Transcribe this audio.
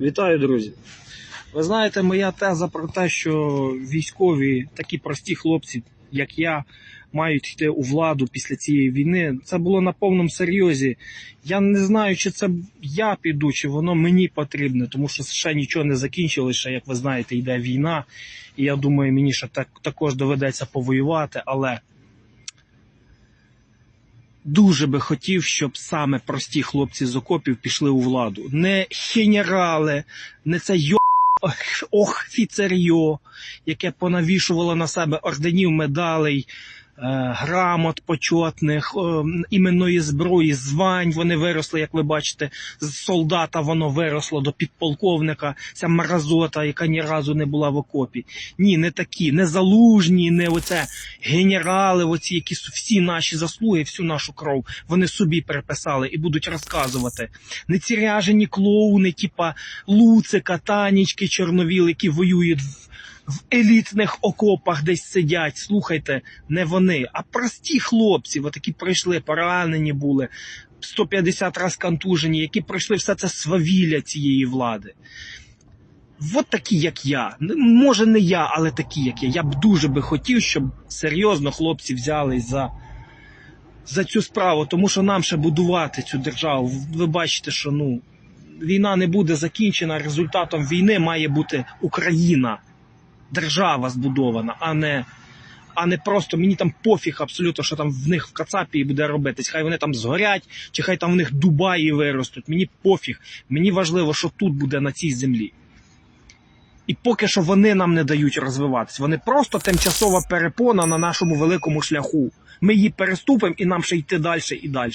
Вітаю, друзі. Ви знаєте, моя теза про те, що військові, такі прості хлопці, як я, мають йти у владу після цієї війни. Це було на повному серйозі. Я не знаю, чи це я піду, чи воно мені потрібне, тому що ще нічого не закінчилося. Як ви знаєте, йде війна. І я думаю, мені ще так, також доведеться повоювати, але. Дуже би хотів, щоб саме прості хлопці з окопів пішли у владу. Не генерали, не це йо офіцер'йо, яке понавішувало на себе орденів медалей, грамот почетних, е, іменної зброї, звань. Вони виросли, як ви бачите, з солдата воно виросло до підполковника. Ця мразота, яка ні разу не була в окопі. Ні, не такі, не залужні, не оце генерали, оці, які всі наші заслуги, всю нашу кров, вони собі переписали і будуть розказувати. Не ці ряжені клоуни, типа Луцика, Танічки, Чорновіл, які воюють в, в елітних окопах, десь сидять. Слухайте, не вони, а прості хлопці, отакі прийшли, поранені були. 150 раз контужені, які пройшли все це свавілля цієї влади. От такі, як я. Може, не я, але такі, як я. Я б дуже би хотів, щоб серйозно хлопці взялись за, за цю справу, тому що нам ще будувати цю державу. Ви бачите, що ну, війна не буде закінчена. Результатом війни має бути Україна, держава збудована, а не. А не просто мені там пофіг абсолютно, що там в них в Кацапі буде робитись. Хай вони там згорять, чи хай там в них Дубаї виростуть. Мені пофіг. Мені важливо, що тут буде на цій землі. І поки що вони нам не дають розвиватися. Вони просто тимчасова перепона на нашому великому шляху. Ми її переступимо і нам ще йти далі і далі.